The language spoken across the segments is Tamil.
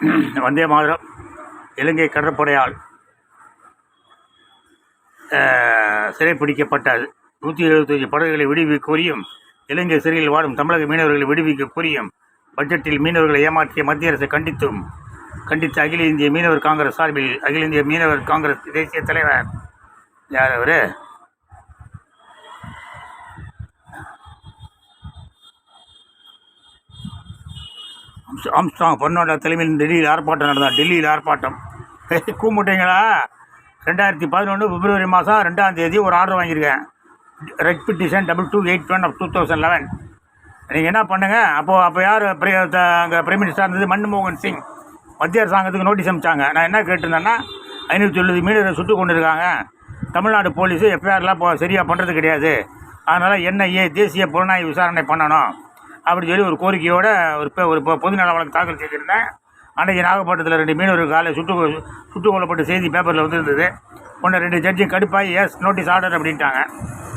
வந்தே மாதரம் இலங்கை கடற்படையால் அஹ், சிறைப்பிடிக்கப்பட்ட நூற்றி எழுபத்தஞ்சு படகுகளை விடுவிக்க கோரியும் இலங்கை சிறையில் வாடும் தமிழக மீனவர்களை விடுவிக்க கோரியும் பட்ஜெட்டில் மீனவர்களை ஏமாற்றிய மத்திய அரசை கண்டித்தும் கண்டித்து அகில இந்திய மீனவர் காங்கிரஸ் சார்பில் அகில இந்திய மீனவர் காங்கிரஸ் தேசிய தலைவர் யார் அவர்? ஆம்ஸ்டாங் பொன்னோட தலைமையில் டெல்லியில் ஆர்ப்பாட்டம் நடந்தா டெல்லியில் ஆர்ப்பாட்டம். கூமுட்டைங்களா ரெண்டாயிரத்தி பதினொன்று பிப்ரவரி மாதம் ரெண்டாம் தேதி ஒரு ஆர்டர் வாங்கியிருக்கேன். Red petition double two eight one of two thousand eleven நீங்கள் என்ன பண்ணுங்கள் அப்போது அப்போ யார் அங்கே பிரைம் மினிஸ்டர் இருந்தது? மன்மோகன் சிங். மத்திய அரசாங்கத்துக்கு நோட்டீஸ் அனுப்பிச்சாங்க நான் என்ன கேட்டிருந்தேன்னா ஐநூற்றி எழுபது மீனரை சுட்டு கொண்டு இருக்காங்க தமிழ்நாடு போலீஸு எஃப்ஐஆர்லாம் இப்போ சரியாக பண்ணுறது கிடையாது. அதனால் என்ஐஏ தேசிய புலனாய்வு விசாரணை பண்ணணும். அப்படி சொல்லி ஒரு கோரிக்கையோட ஒரு ஒரு பொது பொதுநல வழக்கு தாக்கல் செய்திருந்தேன் அன்றைக்கி நாகப்பட்டினத்தில் ரெண்டு மீனவர்கள் காலை சுட்டு கொ- சுட்டுக் கொல்லப்பட்ட செய்தி பேப்பரில் வந்திருந்தது. ஒன்று ரெண்டு ஜட்ஜும் கடுப்பாகி எஸ் நோட்டீஸ் ஆர்டர் அப்படின்ட்டாங்க.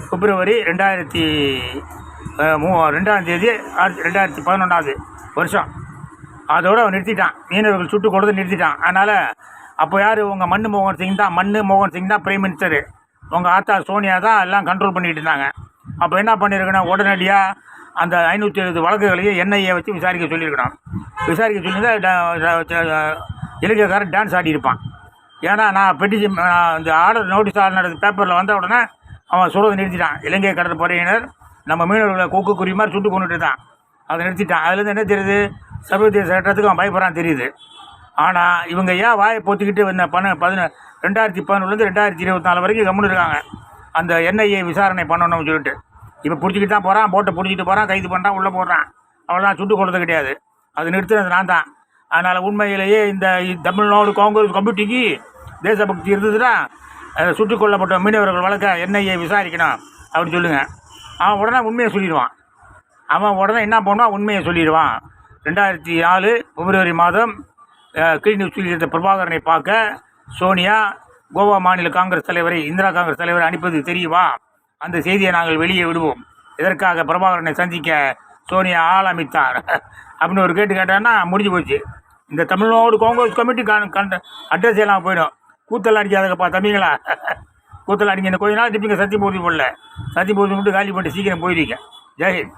பிப்ரவரி ரெண்டாயிரத்தி மூ ரெண்டாம் தேதி ரெண்டாயிரத்தி பதினொன்றாவது வருஷம். அதோட அவன் நிறுத்திட்டான். மீனவர்கள் சுட்டு கொடுத்து நிறுத்திட்டான். அதனால் அப்போ யார்? உங்கள் மண் மோகன் சிங் தான். மண் மோகன் சிங் தான் பிரைம் மினிஸ்டரு உங்கள் ஆத்தா சோனியா தான் எல்லாம் கண்ட்ரோல் பண்ணிகிட்டு இருந்தாங்க. அப்போ என்ன பண்ணியிருக்கணும் உடனடியாக அந்த ஐநூற்றி எழுபது வழக்குகளையும் என்ஐஏ வச்சு விசாரிக்க சொல்லியிருக்கணும் விசாரிக்க சொல்லியிருந்தால் ட- இலங்கைக்காரன் டான்ஸ் ஆடி இருப்பான் ஏன்னா நான் பெட்டிஷன் இந்த ஆர்டர் நோட்டீஸ் ஆர்டர் நடந்த பேப்பரில் வந்த உடனே அவன் சொல்கிறத நிறுத்திட்டான். இலங்கை கடற்படையினர் நம்ம மீனவர்களை கொக்கு குறி மாதிரி சுட்டு கொண்டுட்டு தான் அதை நிறுத்திட்டான். அதுலேருந்து என்ன தெரியுது? சர்வதேச சட்டத்துக்கு அவன் பயப்படுறான் தெரியுது. ஆனால் இவங்க ஏன் வாயை பொத்திக்கிட்டு என்ன பண பதின ரெண்டாயிரத்தி பதினொன்றுலேருந்து ரெண்டாயிரத்தி இருபத்தி நாலு வரைக்கும் கம்முன்னு இருக்காங்க. அந்த என்ஐஏ விசாரணை பண்ணணும்னு சொல்லிட்டு. இப்போ பிடிச்சிக்கிட்டு தான் போகிறான் போட்டை பிடிச்சிட்டு போகிறான் கைது பண்ணுறான் உள்ளே போடுறான். அவ்வளோதான் சுட்டு கொள்றது கிடையாது. அது நிறுத்தினது நான் தான். அதனால் உண்மையிலேயே இந்த தமிழ்நாடு காங்கிரஸ் கமிட்டிக்கு தேசபக்தி இருந்ததுன்னா அதை சுட்டுக் கொல்லப்பட்ட மீனவர்கள் வழக்க என்ஐஏ விசாரிக்கணும் அப்படின்னு சொல்லுங்கள் அவன் உடனே உண்மையை சொல்லிடுவான். அவன் உடனே என்ன பண்ணுவான்? உண்மையை சொல்லிடுவான். ரெண்டாயிரத்தி நாலு பிப்ரவரி மாதம் கிளிநியூஸ் சொல்லியிருந்த பிரபாகரனை பார்க்க சோனியா கோவா மாநில காங்கிரஸ் தலைவரை இந்திரா காங்கிரஸ் தலைவரை அனுப்பது தெரியுமா? அந்த செய்தியை நாங்கள் வெளியே விடுவோம். இதற்காக பிரபாகரனை சந்திக்க சோனியா ஆள் அப்படின்னு ஒரு கேட்டு கேட்டான்னா முடிஞ்சு போச்சு. இந்த தமிழ்நாடு காங்கிரஸ் கமிட்டி கண் கண்ட அட்ரஸ் எல்லாம் போயிடும். கூத்தல் அடிக்காதப்பா தம்பிங்களா கூத்தல் அடிங்க. இந்த கொஞ்ச நாள் திருப்பிங்க சத்தியமூர்த்தி போடல. சத்தியமூர்த்தி மட்டும் காலி பண்ணிட்டு சீக்கிரம் போயிருக்கேன் ஜெயஹிந்த்